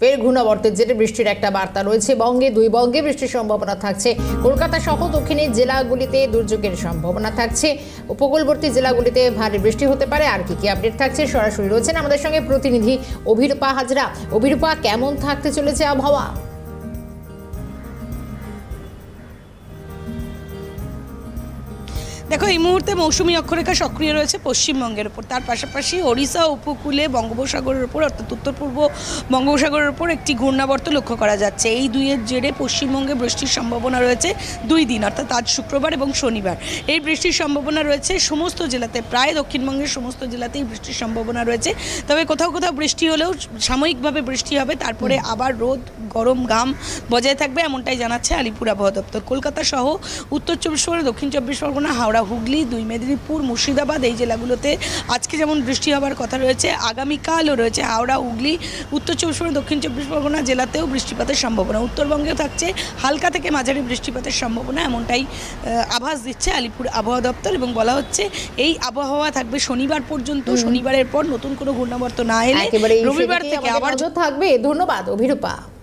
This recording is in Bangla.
ফের ঘূর্ণাবর্তের জেরে বৃষ্টির একটা বার্তা রয়েছে বঙ্গে। দুই বঙ্গে বৃষ্টির সম্ভাবনা থাকছে। কলকাতা সহ দক্ষিণের জেলাগুলিতে দুর্যোগের সম্ভাবনা থাকছে। উপকূলবর্তী জেলাগুলিতে ভারী বৃষ্টি হতে পারে। আর কি কি আপডেট থাকছে সরাসরি রয়েছেন আমাদের সঙ্গে প্রতিনিধি অভিরূপা হাজরা। অভিরূপা, কেমন থাকতে চলেছে আবহাওয়া? দেখো এই মুহূর্তে মৌসুমি অক্ষরেখা সক্রিয় রয়েছে পশ্চিমবঙ্গের ওপর তার পাশাপাশি ওড়িশা উপকূলে বঙ্গোপসাগরের ওপর অর্থাৎ উত্তর পূর্ব বঙ্গোপসাগরের ওপর একটি ঘূর্ণাবর্ত লক্ষ্য করা যাচ্ছে। এই দুইয়ের জেরে পশ্চিমবঙ্গে বৃষ্টির সম্ভাবনা রয়েছে দুই দিন অর্থাৎ আজ শুক্রবার এবং শনিবার। এই বৃষ্টির সম্ভাবনা রয়েছে সমস্ত জেলাতে প্রায় দক্ষিণবঙ্গের সমস্ত জেলাতেই বৃষ্টির সম্ভাবনা রয়েছে। তবে কোথাও কোথাও বৃষ্টি হলেও সাময়িকভাবে বৃষ্টি হবে তারপরে আবার রোদ গরম ঘাম বজায় থাকবে এমনটাই জানাচ্ছে আলিপুর আবহাওয়া দপ্তর। কলকাতা সহ উত্তর চব্বিশ পরগনা দক্ষিণ চব্বিশ পরগনা হাওড়া হুগলি দুই মেদিনীপুর মুর্শিদাবাদ এই জেলাগুলোতে আজকে যেমন বৃষ্টি হওয়ার কথা রয়েছে আগামীকালও রয়েছে হাওড়া হুগলি উত্তর চব্বিশ পরগনা দক্ষিণ চব্বিশ পরগনা জেলাতেও বৃষ্টিপাতের সম্ভাবনা। উত্তরবঙ্গেও থাকছে হালকা থেকে মাঝারি বৃষ্টিপাতের সম্ভাবনা এমনটাই আভাস দিচ্ছে আলিপুর আবহাওয়া দপ্তর এবং বলা হচ্ছে এই আবহাওয়া থাকবে শনিবার পর্যন্ত। শনিবারের পর নতুন কোনো ঘূর্ণাবর্ত না এলে রবিবার থেকে আবার থাকবে। ধন্যবাদ অভিরূপা।